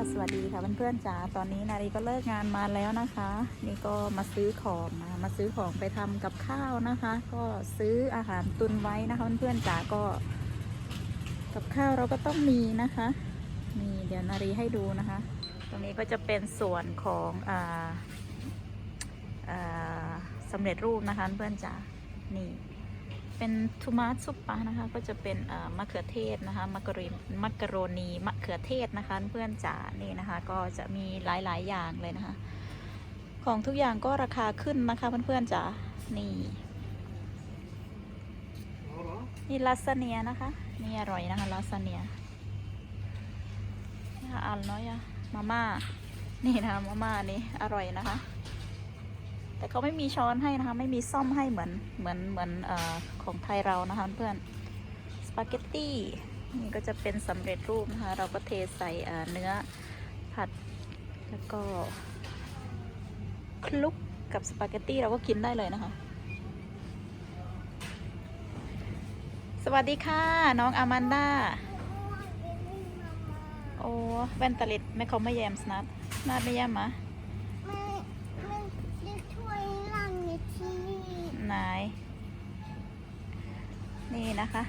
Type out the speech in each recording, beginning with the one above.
สวัสดีค่ะเพื่อนๆจ๋าตอนนี้นารีก็เลิกงานมาแล้วนะคะ นี่ก็มาซื้อของนะมาซื้อของไปทำกับข้าวนะคะ ก็ซื้ออาหารตุนไว้นะคะเพื่อนๆจ๋าก็ กับข้าวเราก็ต้องมีนะคะนี่เดี๋ยวนารีให้ดูนะคะ ตรงนี้ก็จะเป็นส่วนของอ่าอ่าสำเร็จรูปนะคะเพื่อนจ๋านี่ เป็นทูมาซุปปะนะคะ ก็จะเป็นมะเขือเทศนะคะมักรีมักโรนีมะเขือเทศนะคะ เพื่อนจ๋านี่นะคะ ก็จะมีหลายๆอย่างเลยนะคะ ของทุกอย่างก็ราคาขึ้นนะคะเพื่อนๆจ๋านี่นี่ลาซาเนียนะคะนี่อร่อยนะคะลาซาเนียนี่ค่ะอันน้อยอะมาม่านี่นะคะมาม่านี่อร่อยนะคะ แต่เขาไม่มีช้อนให้นะคะ ไม่มีซ่อมให้เหมือนเหมือนเหมือนอของไทยเรานะคะเพื่อนสปาเกตตี้นี่ก็จะเป็นสำเร็จรูปนะคะ เราก็เทใส่เนื้อผัดแล้วก็คลุกกับสปาเกตตี้เราก็กินได้เลยนะคะ สวัสดีค่ะ น้องอามันดาโอ้แว่นตาลิดไม่เขาไม่แยมสนัดนาไม่แยมมะ มันมันจะช่วยร่างในที่นี่ ไหน นี่นะคะ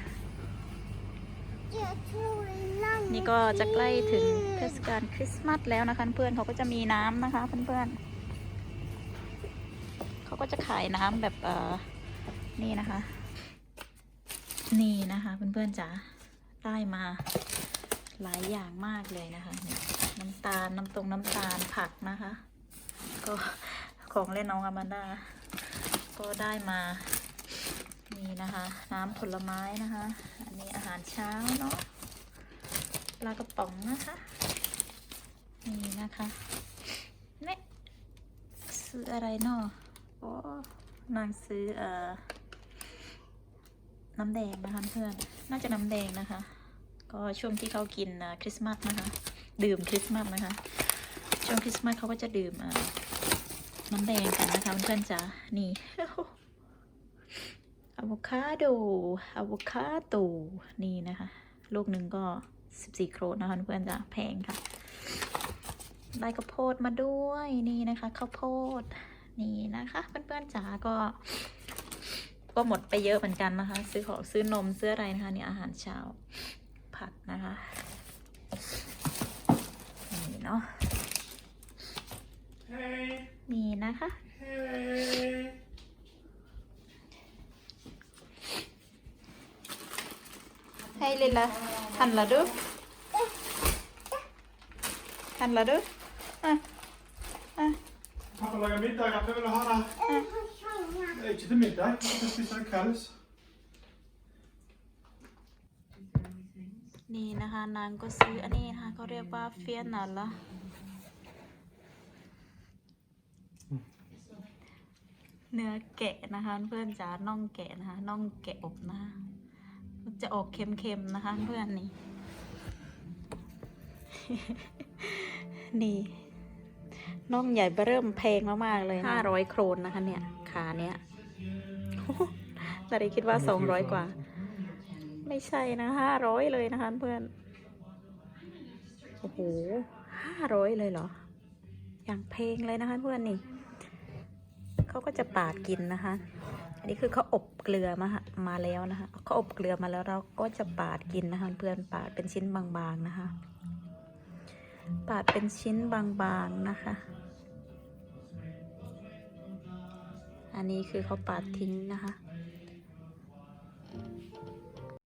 จะช่วยร่างนี่ก็จะใกล้ถึงเทศกาลคริสต์มาสแล้วนะคะเพื่อนเขาก็จะมีน้ำนะคะเพื่อนๆเขาก็จะขายน้ำแบบเอ่อนี่นะคะ นี่นะคะเพื่อนๆจ๋าได้มาหลายอย่างมากเลยนะคะนี่น้ำตาลน้ำตรงน้ำตาลผักนะคะ ก็ของเล่นน้องอามันดาก็ได้มา นี่นะคะ น้ำผลไม้นะคะ อันนี้อาหารเช้าเนาะปลากระป๋องนะคะ นี่นะคะเนี่ยซื้ออะไรเนาะโอ้นางซื้อเอ่อน้ำแดงนะคะเพื่อน น่าจะน้ำแดงนะคะ ก็ช่วงที่เขากินคริสต์มาสนะคะ ดื่มคริสต์มาสนะคะ ช่วงคริสต์มาสเขาก็จะดื่มน้ำแดงกันนะคะเพื่อนๆจ๋านี่ อะโวคาโดอะโวคาโดนี่นะคะ ลูกหนึ่งก็ 14 โครนนะคะเพื่อนๆจ้ะแพงค่ะ ได้ข้าวโพดมาด้วยนี่นะคะข้าวโพดนี่นะคะเพื่อนๆจ๋าก็ก็หมดไปเยอะเหมือนกันนะคะ ซื้อของซื้อนมซื้ออะไรนะคะเนี่ยอาหารเช้าผักนะคะนี่เนาะ Hej! มีนะคะ Hej! Hej lilla, handlar du? Handlar du? Ah. Ah. Pappa lagar middag. Jag vill ha det. Nej, Inte till middag. Jag ska spisa till kvälls. นี่นะคะนางก็ซื้ออันนี้นะคะเขาเรียกว่าเฟียนัลละเนื้อแกะนะคะ เพื่อนจ๋าน่องแกะนะคะน่องแกะอบนะคะมัน จะออกเค็มๆนะคะ เพื่อนนี่ นี่น่องใหญ่เบ้อเริ่มแพงมากๆเลยห้าร้อยโครนนะคะ เนี่ย ขาเนี้ยแต่ได้คิดว่าสองร้อยกว่า ไม่ใช่นะห้าร้อยเลยนะคะ เพื่อน โอ้โหห้าร้อยเลยเหรอ อย่างเพลงเลยนะคะ เพื่อนนี่ เขาก็จะปาดกินนะคะ อันนี้คือเขาอบเกลือมาฮะมาแล้วนะคะเขาอบเกลือมาแล้วเราก็จะปาดกินนะคะเพื่อนปาดเป็นชิ้นบางๆนะคะ ปาดเป็นชิ้นบางๆนะคะ อันนี้คือเขาปาดทิ้งนะคะ